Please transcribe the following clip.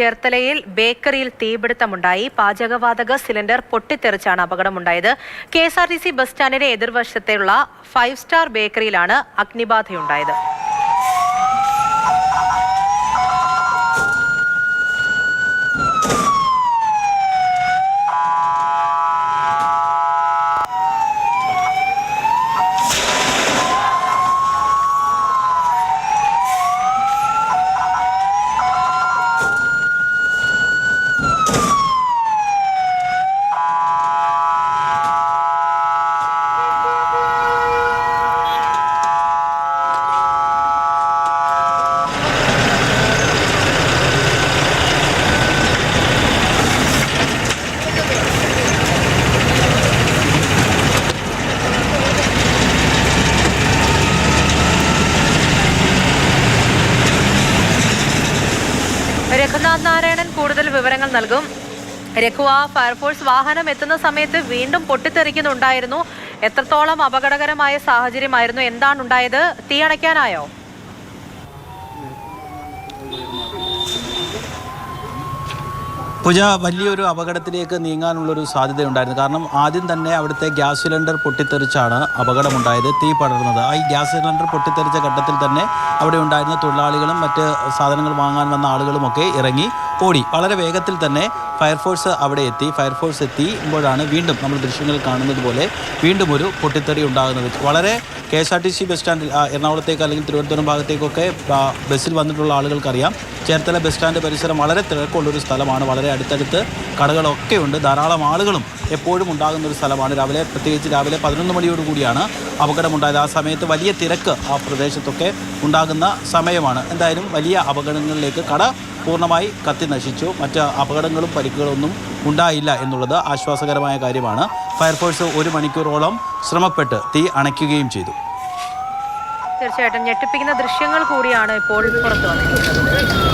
ചേർത്തലയിൽ ബേക്കറിയിൽ തീപിടുത്തമുണ്ടായി. പാചകവാതക സിലിണ്ടർ പൊട്ടിത്തെറിച്ചാണ് അപകടമുണ്ടായത്. K S R T C bus സ്റ്റാൻഡിന്റെ എതിർവശത്തുള്ള ഫൈവ് സ്റ്റാർ ബേക്കറിയിലാണ് അഗ്നിബാധയുണ്ടായത്. രഘുനാഥ് നാരായണൻ കൂടുതൽ വിവരങ്ങൾ നൽകും. രഘു ആ ഫയർഫോഴ്സ് വാഹനം എത്തുന്ന സമയത്ത് വീണ്ടും പൊട്ടിത്തെറിക്കുന്നുണ്ടായിരുന്നു. എത്രത്തോളം അപകടകരമായ സാഹചര്യമായിരുന്നു? എന്താണ് ഉണ്ടായത്? തീ പൂജ വലിയൊരു അപകടത്തിലേക്ക് നീങ്ങാനുള്ളൊരു സാധ്യതയുണ്ടായിരുന്നു. കാരണം ആദ്യം തന്നെ അവിടുത്തെ ഗ്യാസ് സിലിണ്ടർ പൊട്ടിത്തെറിച്ചാണ് അപകടമുണ്ടായത് തീ പടർന്നത്. ആ ഗ്യാസ് സിലിണ്ടർ പൊട്ടിത്തെറിച്ച ഘട്ടത്തിൽ തന്നെ അവിടെ ഉണ്ടായിരുന്ന തൊഴിലാളികളും മറ്റ് സാധനങ്ങൾ വാങ്ങാൻ വന്ന ആളുകളുമൊക്കെ ഇറങ്ങി ഓടി വളരെ വേഗത്തിൽ തന്നെ ഫയർഫോഴ്സ് അവിടെ എത്തി. ഫയർഫോഴ്സ് എത്തിയുമ്പോഴാണ് വീണ്ടും നമ്മൾ ദൃശ്യങ്ങൾ കാണുന്നത് പോലെ വീണ്ടും ഒരു പൊട്ടിത്തെറി ഉണ്ടാകുന്നത്. വളരെ K S R T C bus സ്റ്റാൻഡിൽ എറണാകുളത്തേക്ക് അല്ലെങ്കിൽ തിരുവനന്തപുരം ഭാഗത്തേക്കൊക്കെ ബസ്സിൽ വന്നിട്ടുള്ള ആളുകൾക്കറിയാം. ചേർത്തല ബസ് സ്റ്റാൻഡ് പരിസരം വളരെ തിരക്കുള്ളൊരു സ്ഥലമാണ്. വളരെ അടുത്തടുത്ത് കടകളൊക്കെ ഉണ്ട് ധാരാളം ആളുകളും എപ്പോഴും ഉണ്ടാകുന്ന ഒരു സ്ഥലമാണ്. രാവിലെ പ്രത്യേകിച്ച് രാവിലെ പതിനൊന്ന് മണിയോട് കൂടിയാണ് അപകടമുണ്ടായത്. ആ സമയത്ത് വലിയ തിരക്ക് ആ പ്രദേശത്തൊക്കെ ഉണ്ടാകുന്ന സമയമാണ്. എന്തായാലും വലിയ അപകടങ്ങളിലേക്ക് കട പൂർണമായി കത്തി നശിച്ചു. മറ്റ് അപകടങ്ങളും പരിക്കുകളൊന്നും ഉണ്ടായില്ല എന്നുള്ളത് ആശ്വാസകരമായ കാര്യമാണ്. ഫയർഫോഴ്സ് ഒരു മണിക്കൂറോളം ശ്രമപ്പെട്ട് തീ അണയ്ക്കുകയും ചെയ്തു. തീർച്ചയായിട്ടും ഞെട്ടിപ്പിക്കുന്ന ദൃശ്യങ്ങൾ കൂടിയാണ് ഇപ്പോൾ പുറത്തു വന്നിരിക്കുന്നത്.